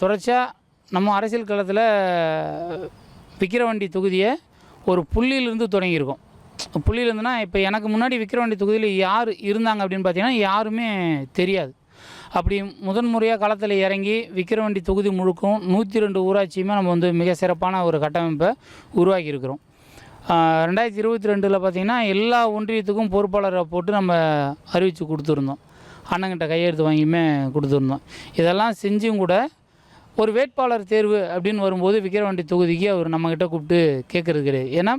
தொடர்ச்சியாக நம்ம அரசியல் களத்தில் விக்கிரவாண்டி தொகுதியை ஒரு புள்ளியிலிருந்து தொடங்கியிருக்கோம். புள்ளியிலேருந்துனா இப்போ எனக்கு முன்னாடி விக்கிரவாண்டி தொகுதியில் யார் இருந்தாங்க அப்படின்னு பார்த்தீங்கன்னா யாருமே தெரியாது. அப்படி முதன்முறையாக களத்தில் இறங்கி விக்கிரவாண்டி தொகுதி முழுக்கும் நூற்றி ரெண்டு ஊராட்சியுமே நம்ம வந்து மிக சிறப்பான ஒரு கட்டமைப்பை உருவாக்கியிருக்கிறோம். ரெண்டாயிரத்தி இருபத்தி ரெண்டில் பார்த்திங்கன்னா எல்லா ஒன்றியத்துக்கும் பொறுப்பாளரை போட்டு நம்ம அறிவித்து கொடுத்துருந்தோம். அண்ணங்கிட்ட கையெழுத்து வாங்கியுமே கொடுத்துருந்தோம். இதெல்லாம் செஞ்சும் கூட ஒரு வேட்பாளர் தேர்வு அப்படின்னு வரும்போது விக்கிரவாண்டி தொகுதிக்கு அவர் நம்மக்கிட்ட கூப்பிட்டு கேட்குறது கிடையாது. ஏன்னா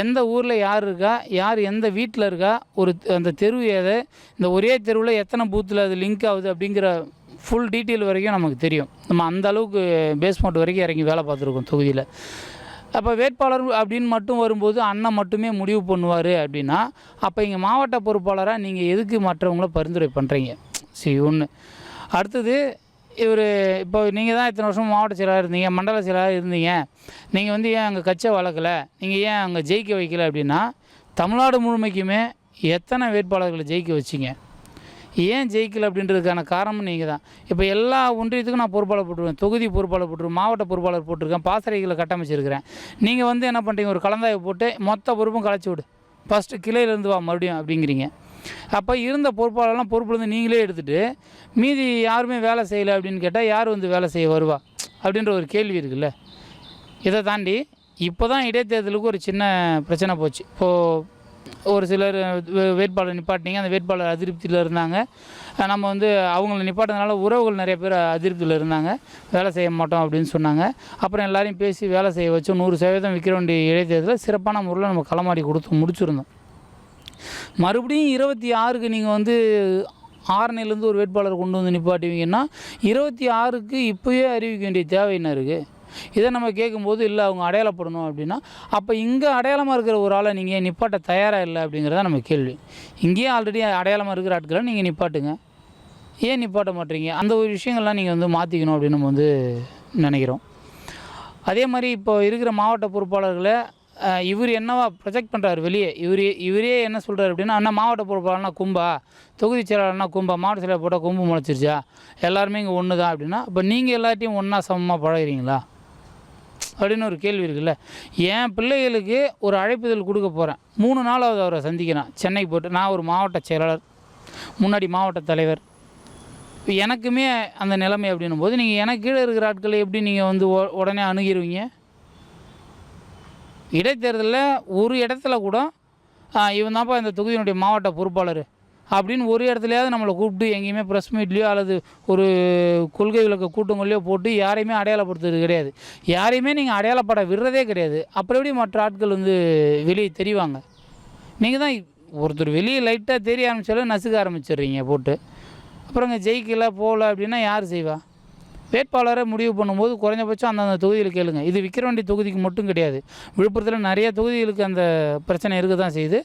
எந்த ஊரில் யார் இருக்கா யார் எந்த வீட்டில் இருக்கா ஒரு அந்த தெருவு எதை இந்த ஒரே தெருவில் எத்தனை பூத்தில் அது லிங்க் ஆகுது அப்படிங்கிற ஃபுல் டீட்டெயில் வரைக்கும் நமக்கு தெரியும். நம்ம அந்த அளவுக்கு பேஸ்மெண்ட் வரைக்கும் இறங்கி வேலை பார்த்துருக்கோம் தொகுதியில். அப்போ வேட்பாளர் அப்படின்னு மட்டும் வரும்போது அண்ணன் மட்டுமே முடிவு பண்ணுவார் அப்படின்னா அப்போ இங்கே மாவட்ட பொறுப்பாளராக நீங்கள் எதுக்கு மற்றவங்கள பரிந்துரை பண்ணுறீங்க சரி ஒன்று அடுத்தது இவர் இப்போ நீங்கள் தான் இத்தனை வருஷம் மாவட்ட செயலாளர் இருந்தீங்க மண்டல செயலாளர் இருந்தீங்க. நீங்கள் வந்து ஏன் அங்கே கட்சியை வளர்க்கல? நீங்கள் ஏன் அங்கே ஜெயிக்க வைக்கல அப்படின்னா தமிழ்நாடு முழுமைக்குமே எத்தனை வேட்பாளர்களை ஜெயிக்க வச்சிங்க? ஏன் ஜெயிக்கல அப்படின்றதுக்கான காரணமும் நீங்கள் தான் இப்போ எல்லா ஒன்றியத்துக்கும் நான் பொறுப்பாளர் போட்டுருவேன். தொகுதி பொறுப்பாளர் போட்டுருவேன் மாவட்ட பொறுப்பாளர் போட்டிருக்கேன் பாசறைகளை கட்டமைச்சிருக்கிறேன். நீங்கள் வந்து என்ன பண்ணுறீங்க ஒரு கலந்தாய்வு போட்டு மொத்த பொறுப்பும் கலைச்சி விடு. ஃபஸ்ட்டு கிளையிலேருந்து வா மறுபடியும் அப்படிங்கிறீங்க. அப்போ இருந்த பொறுப்பாளர்லாம் பொறுப்புலேருந்து நீங்களே எடுத்துகிட்டு மீதி யாருமே வேலை செய்யலை அப்படின்னு கேட்டால் யார் வந்து வேலை செய்ய வருவா? அப்படின்ற ஒரு கேள்வி இருக்குல்ல. இதை தாண்டி இப்போ தான் இடைத்தேர்தலுக்கு ஒரு சின்ன பிரச்சனை போச்சு. இப்போது ஒரு சிலர் வே- வேட்பாளர் நிப்பாட்டினீங்க அந்த வேட்பாளர் அதிருப்தியில் இருந்தாங்க. நம்ம வந்து அவங்கள நிப்பாட்டினால உறவுகள் நிறைய பேர் அதிருப்தியில் இருந்தாங்க. வேலை செய்ய மாட்டோம் அப்படின்னு சொன்னாங்க. அப்புறம் எல்லாரையும் பேசி வேலை செய்ய வச்சோம் நூறு சதவீதம் விற்கிற வேண்டிய இடைத்தேர்தலில் சிறப்பான முறையில் நம்ம களமாடி கொடுத்து முடிச்சிருந்தோம். மறுபடியும் இருபத்தி ஆறுக்கு நீங்கள் வந்து ஆரணிலேருந்து ஒரு வேட்பாளர் கொண்டு வந்து நிப்பாட்டுவீங்கன்னா இருபத்தி ஆறுக்கு இப்போயே அறிவிக்க வேண்டிய தேவை என்ன இருக்குது இதை நம்ம கேட்கும்போது இல்லை அவங்க அடையாளப்படணும் அப்படின்னா அப்போ இங்கே அடையாளமாக இருக்கிற ஒரு ஆளை நீங்கள் நிப்பாட்ட தயாராக இல்லை அப்படிங்கிறத நம்ம கேள்வி. இங்கேயே ஆல்ரெடி அடையாளமாக இருக்கிற ஆட்களை நீங்கள் நிப்பாட்டுங்க. ஏன் நிப்பாட்ட மாட்டீங்க? அந்த ஒரு விஷயங்கள்லாம் நீங்கள் வந்து மாற்றிக்கணும் அப்படின்னு நம்ம வந்து நினைக்கிறோம். அதே மாதிரி இப்போ இருக்கிற மாவட்ட பொறுப்பாளர்களை இவர் என்னவா ப்ரொஜெக்ட் பண்ணுறாரு வெளியே? இவர் இவரே என்ன சொல்கிறார் அப்படின்னா அண்ணா மாவட்ட பொறுப்பாளர்னா கும்பா. தொகுதி செயலாளர்னா கும்பா. மாவட்ட செயலாளர் போட்டால் கும்பு முளைச்சிருச்சா? எல்லாருமே இங்கே ஒன்று தான் அப்படின்னா இப்போ நீங்கள் எல்லாத்தையும் ஒன்றா சமமாக பழகுறீங்களா? அப்படின்னு ஒரு கேள்வி இருக்குல்ல. என் பிள்ளைகளுக்கு ஒரு அழைப்புதல் கொடுக்க போகிறேன் மூணு நாளாவது அவரை சந்திக்கிறேன் சென்னைக்கு போட்டு நான் ஒரு மாவட்ட செயலாளர் முன்னாடி மாவட்ட தலைவர். எனக்குமே அந்த நிலைமை அப்படின்னும் போது நீங்கள் எனக்கு கீழே இருக்கிற ஆட்களை எப்படி நீங்கள் வந்து உடனே அணுகிருவீங்க? இடைத்தேர்தலில் ஒரு இடத்துல கூட இவன் தான்ப்பா இந்த தொகுதியினுடைய மாவட்ட பொறுப்பாளர் அப்படின்னு ஒரு இடத்துலையாவது நம்மளை கூப்பிட்டு எங்கேயுமே ப்ரெஸ் மீட்லேயோ அல்லது ஒரு கொள்கை விளக்க கூட்டங்கள்லையோ போட்டு யாரையுமே அடையாளப்படுத்துறது கிடையாது. யாரையுமே நீங்கள் அடையாளப்பட விடுறதே கிடையாது. அப்புறம் எப்படி மற்ற ஆட்கள் வந்து வெளியே தெரிவாங்க? நீங்கள் தான் ஒருத்தர் வெளியே லைட்டாக தெரிய ஆரம்பிச்சாலும் நசுக்க ஆரம்பிச்சிடுறீங்க போட்டு. அப்புறம் இங்கே ஜெயிக்கல போகல அப்படின்னா யார் செய்வா? வேட்பாளரை முடிவு பண்ணும்போது குறைஞ்சபட்சம் அந்தந்த தொகுதியில் கேளுங்க. இது விக்கிரவாண்டி தொகுதிக்கு மட்டும் கிடையாது. விழுப்புரத்தில் நிறைய தொகுதிகளுக்கு அந்த பிரச்சனை இருக்க தான் செய்யுது.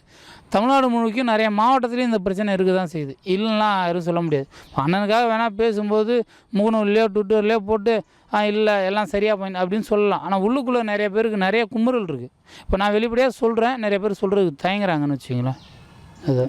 தமிழ்நாடு முழுக்கும் நிறைய மாவட்டத்துலேயும் இந்த பிரச்சனை இருக்க தான் செய்யுது. இல்லைன்னா யாரும் சொல்ல முடியாது. அண்ணனுக்காக வேணால் பேசும்போது முகநூல்லையோ ட்விட்டர்லையோ போட்டு ஆ இல்லை எல்லாம் சரியாக போய் அப்படின்னு சொல்லலாம். ஆனால் உள்ளுக்குள்ளே நிறைய பேருக்கு நிறைய குமுறல் இருக்குது இப்போ நான் வெளிப்படையாக சொல்கிறேன் நிறைய பேர் சொல்கிறதுக்கு தயங்குறாங்கன்னு வச்சுங்களேன் அது